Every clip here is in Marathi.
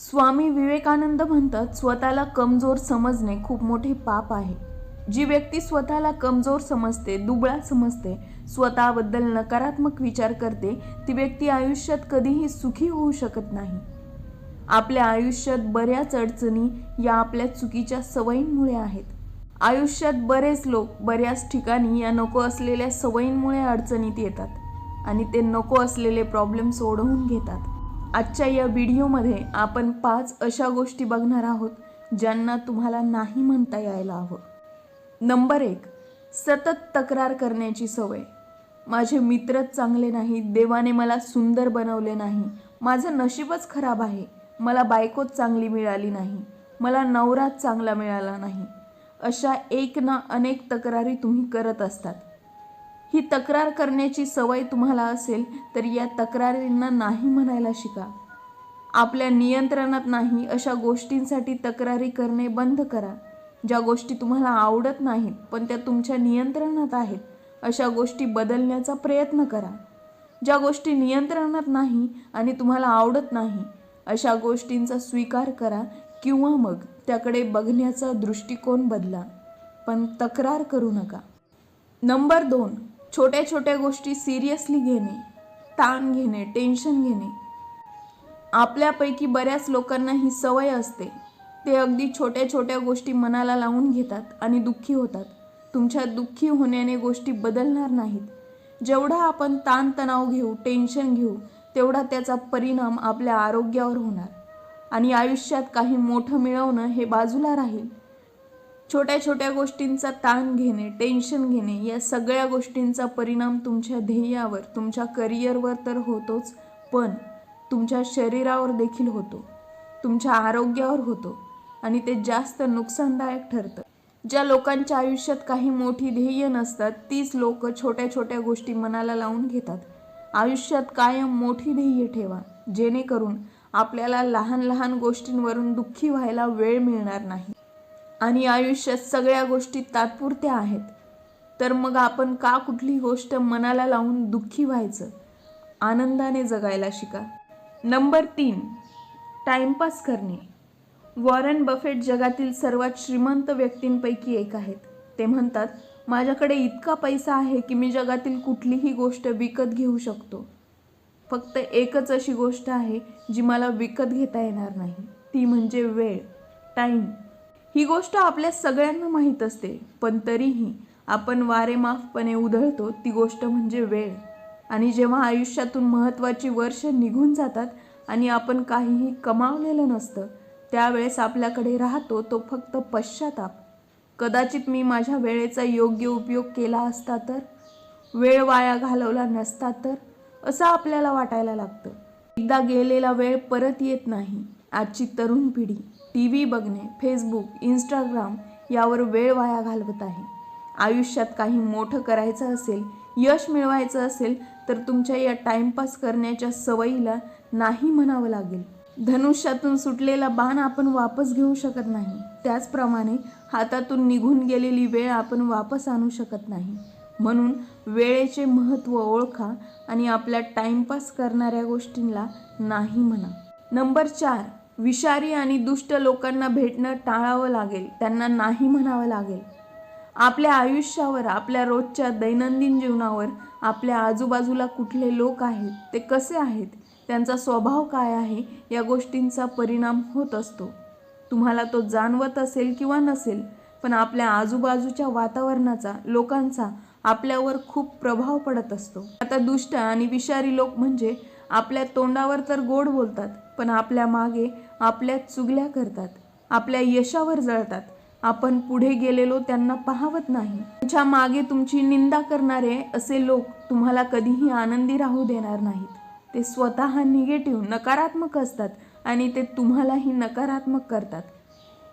स्वामी विवेकानंद म्हणतात स्वतःला कमजोर समजणे खूप मोठे पाप आहे. जी व्यक्ती स्वतःला कमजोर समजते दुबळा समजते स्वतःबद्दल नकारात्मक विचार करते ती व्यक्ती आयुष्यात कधीही सुखी होऊ शकत नाही. आपल्या आयुष्यात बऱ्याच अडचणी या आपल्या चुकीच्या सवयींमुळे आहेत. आयुष्यात बरेच लोक बऱ्याच ठिकाणी या नको असलेल्या सवयींमुळे अडचणीत येतात आणि ते नको असलेले प्रॉब्लेम सोडवून घेतात. आजच्या या व्हिडिओमध्ये आपण पाच अशा गोष्टी बघणार आहोत ज्यांना तुम्हाला नाही म्हणता यायला हवं. नंबर एक सतत तक्रार करण्याची सवय. माझे मित्रच चांगले नाहीत देवाने मला सुंदर बनवले नाही माझं नशीबच खराब आहे मला बायकोच चांगली मिळाली नाही मला नवराच चांगला मिळाला नाही. अशा एक ना अनेक तक्रारी तुम्ही करत असतात. ही तक्रार करण्याची सवय तुम्हाला असेल तर या तक्रारींना नाही म्हणायला शिका. आपल्या नियंत्रणात नाही अशा गोष्टींसाठी तक्रारी करणे बंद करा. ज्या गोष्टी तुम्हाला आवडत नाहीत पण त्या तुमच्या नियंत्रणात आहेत अशा गोष्टी बदलण्याचा प्रयत्न करा. ज्या गोष्टी नियंत्रणात नाही आणि तुम्हाला आवडत नाही अशा गोष्टींचा स्वीकार करा किंवा मग त्याकडे बघण्याचा दृष्टिकोन बदला. पण तक्रार करू नका. नंबर दोन छोट्या छोट्या गोष्टी सिरियसली घेणे ताण घेणे टेन्शन घेणे. आपल्यापैकी बऱ्याच लोकांना ही सवय असते. ते अगदी छोट्या छोट्या गोष्टी मनाला लावून घेतात आणि दुःखी होतात. तुमच्या दुःखी होण्याने गोष्टी बदलणार नाहीत. जेवढा आपण ताणतणाव घेऊ टेन्शन घेऊ तेवढा त्याचा परिणाम आपल्या आरोग्यावर होणार. आणि आयुष्यात काही मोठं मिळवणं हे बाजूला राहील. छोट्या छोट्या गोष्टींचा ताण घेणे टेन्शन घेणे या सगळ्या गोष्टींचा परिणाम तुमच्या ध्येयावर तुमच्या करिअरवर तर होतोच पण तुमच्या शरीरावर देखील होतो. तुमच्या आरोग्यावर होतो. आणि ते जास्त नुकसानदायक ठरतं. ज्या लोकांच्या आयुष्यात काही मोठी ध्येय नसतात तीच लोक छोट्या छोट्या गोष्टी मनाला लावून घेतात. आयुष्यात कायम मोठी ध्येय ठेवा. जेणेकरून आपल्याला लहान लहान गोष्टींवरून दुःखी व्हायला वेळ मिळणार नाही. आणि आयुष्यात सगळ्या गोष्टी तात्पुरत्या आहेत. तर मग आपण का कुठली गोष्ट मनाला लावून दुःखी व्हायचं? आनंदाने जगायला शिका. नंबर तीन टाइमपास करणे. वॉरन बफेट जगातील सर्वात श्रीमंत व्यक्तींपैकी एक आहेत. ते म्हणतात माझ्याकडे इतका पैसा आहे की मी जगातील कुठलीही गोष्ट विकत घेऊ शकतो. फक्त एकच अशी गोष्ट आहे जी मला विकत घेता येणार नाही. ती म्हणजे वेळ टाईम ही गोष्ट आपल्या सगळ्यांना माहीत असते पण तरीही आपण वारेमाफपणे उधळतो ती गोष्ट म्हणजे वेळ. आणि जेव्हा आयुष्यातून महत्त्वाची वर्ष निघून जातात आणि आपण काहीही कमावलेलं नसतं त्यावेळेस आपल्याकडे राहतो तो फक्त पश्चाताप. कदाचित मी माझ्या वेळेचा योग्य उपयोग केला असता तर? वेळ वाया घालवला नसता तर? असं आपल्याला वाटायला लागतं. एकदा गेलेला वेळ परत येत नाही आजची तरुण पिढी. टी व्ही बघणे फेसबुक इंस्टाग्राम यावर वेळ वाया घालवत आहे. आयुष्यात काही मोठं करायचं असेल यश मिळवायचं असेल तर तुमच्या या टाइमपास करण्याच्या सवयीला नाही म्हणावं लागेल. धनुष्यातून सुटलेला बाण आपण वापस घेऊ शकत नाही. त्याचप्रमाणे हातातून निघून गेलेली वेळ आपण वापस आणू शकत नाही. म्हणून वेळेचे महत्त्व ओळखा आणि आपल्या टाइमपास करणाऱ्या गोष्टींना नाही म्हणा. नंबर चार विषारी आणि दुष्ट लोकांना भेटणं टाळावं लागेल त्यांना नाही म्हणावं लागेल. आपल्या आयुष्यावर आपल्या रोजच्या दैनंदिन जीवनावर आपल्या आजूबाजूला कुठले लोक आहेत ते कसे आहेत त्यांचा स्वभाव काय आहे या गोष्टींचा परिणाम होत असतो. तुम्हाला तो जाणवत असेल किंवा नसेल पण आपल्या आजूबाजूच्या वातावरणाचा लोकांचा आपल्यावर खूप प्रभाव पडत असतो. आता दुष्ट आणि विषारी लोक म्हणजे आपल्या तोंडावर तर गोड बोलतात पण आपल्या मागे आपल्या चुगल्या करतात आपल्या यशावर जळतात. आपण पुढे गेलेलो त्यांना पाहवत नाही. तुमच्या मागे तुमची निंदा करणारे असे लोक तुम्हाला कधीही आनंदी राहू देणार नाहीत. ते स्वतः निगेटिव्ह नकारात्मक असतात आणि ते तुम्हालाही नकारात्मक करतात.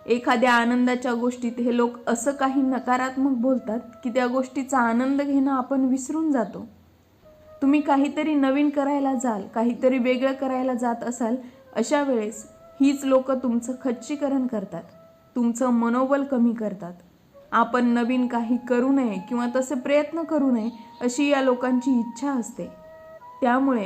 एखाद्या आनंदाच्या गोष्टीत हे लोक असं काही नकारात्मक बोलतात की त्या गोष्टीचा आनंद घेणं आपण विसरून जातो. तुम्ही काहीतरी नवीन करायला जाल काहीतरी वेगळं करायला जात असाल अशा वेळेस हीच लोक तुमचं खच्चीकरण करतात तुमचं मनोबल कमी करतात. आपण नवीन काही करू नये किंवा तसे प्रयत्न करू नये अशी या लोकांची इच्छा असते. त्यामुळे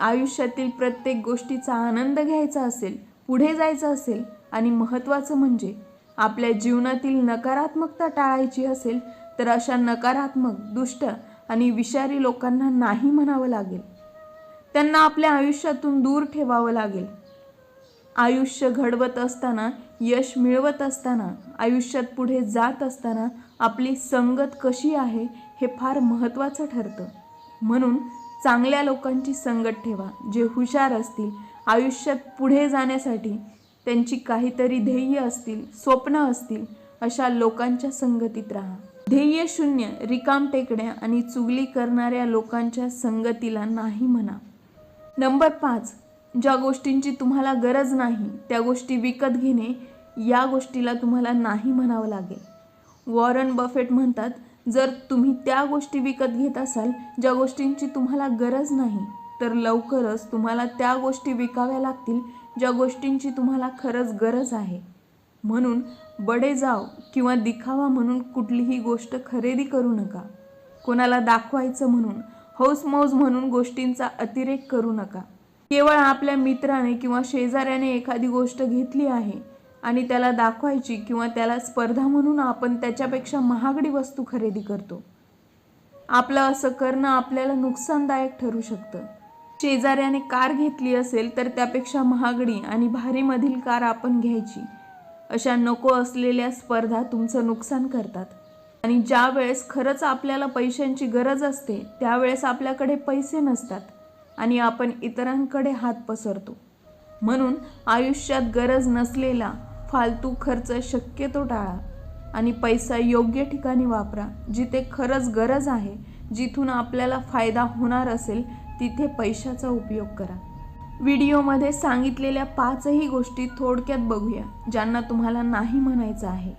आयुष्यातील प्रत्येक गोष्टीचा आनंद घ्यायचा असेल पुढे जायचं असेल आणि महत्त्वाचं म्हणजे आपल्या जीवनातील नकारात्मकता टाळायची असेल तर अशा नकारात्मक दुष्ट आणि विषारी लोकांना नाही म्हणावं लागेल. त्यांना आपल्या आयुष्यातून दूर ठेवावं लागेल. आयुष्य घडवत असताना यश मिळवत असताना आयुष्यात पुढे जात असताना आपली संगत कशी आहे हे फार महत्त्वाचं ठरतं. म्हणून चांगल्या लोकांची संगत ठेवा जे हुशार असतील. आयुष्यात पुढे जाण्यासाठी त्यांची काहीतरी ध्येय असतील स्वप्न असतील अशा लोकांच्या संगतीत राहा. ध्येय शून्य रिकाम टेकड्या आणि चुगली करणाऱ्या लोकांच्या संगतीला नाही म्हणा. नंबर पाच ज्या गोष्टींची तुम्हाला गरज नाही त्या गोष्टी विकत घेणे या गोष्टीला तुम्हाला नाही म्हणावं लागेल. वॉरन बफेट म्हणतात जर तुम्ही त्या गोष्टी विकत घेत असाल ज्या गोष्टींची तुम्हाला गरज नाही तर लवकरच तुम्हाला त्या गोष्टी विकाव्या लागतील ज्या गोष्टींची तुम्हाला खरंच गरज आहे. म्हणून बडे जाव किंवा दिखावा म्हणून कुठलीही गोष्ट खरेदी करू नका. कोणाला दाखवायचं म्हणून हौसमौज म्हणून गोष्टींचा अतिरेक करू नका. केवळ आपल्या मित्राने किंवा शेजाऱ्याने एखादी गोष्ट घेतली आहे आणि त्याला दाखवायची किंवा त्याला स्पर्धा म्हणून आपण त्याच्यापेक्षा महागडी वस्तू खरेदी करतो. आपलं असं करणं आपल्याला नुकसानदायक ठरू शकतं. शेजाऱ्याने कार घेतली असेल तर त्यापेक्षा महागडी आणि भारीमधील कार आपण घ्यायची. अशा नको असलेल्या स्पर्धा तुमचं नुकसान करतात. आणि ज्या वेळेस खरंच आपल्याला पैशांची गरज असते त्यावेळेस आपल्याकडे पैसे नसतात. आणि आपण इतरांकडे हात पसरतो. म्हणून आयुष्यात गरज नसलेला फालतू खर्च शक्यतो टाळा आणि पैसा योग्य ठिकाणी वापरा. जिथे खरंच गरज आहे जिथून आपल्याला फायदा होणार असेल तिथे पैशाचा उपयोग करा. व्हिडिओमध्ये सांगितलेल्या पाचही गोष्टी थोडक्यात बघूया ज्यांना तुम्हाला नाही म्हणायचं आहे.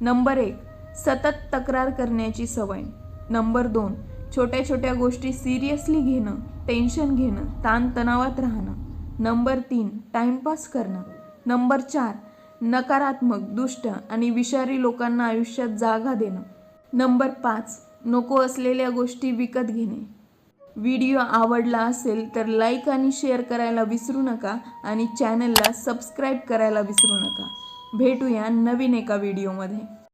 नंबर एक सतत तक्रार करण्याची सवय. नंबर दोन छोट्या छोट्या गोष्टी सिरियसली घेणं टेन्शन घेणं ताणतणावात राहणं. नंबर तीन टाईमपास करणं. नंबर चार नकारात्मक दुष्ट आणि विषारी लोकांना आयुष्यात जागा देणं. नंबर पाच नको असलेल्या गोष्टी विकत घेणे. व्हिडिओ आवडला असेल तर लाईक आणि शेअर करायला विसरू नका आणि चॅनलला सबस्क्राईब करायला विसरू नका. भेटूया नवीन एका व्हिडिओमध्ये.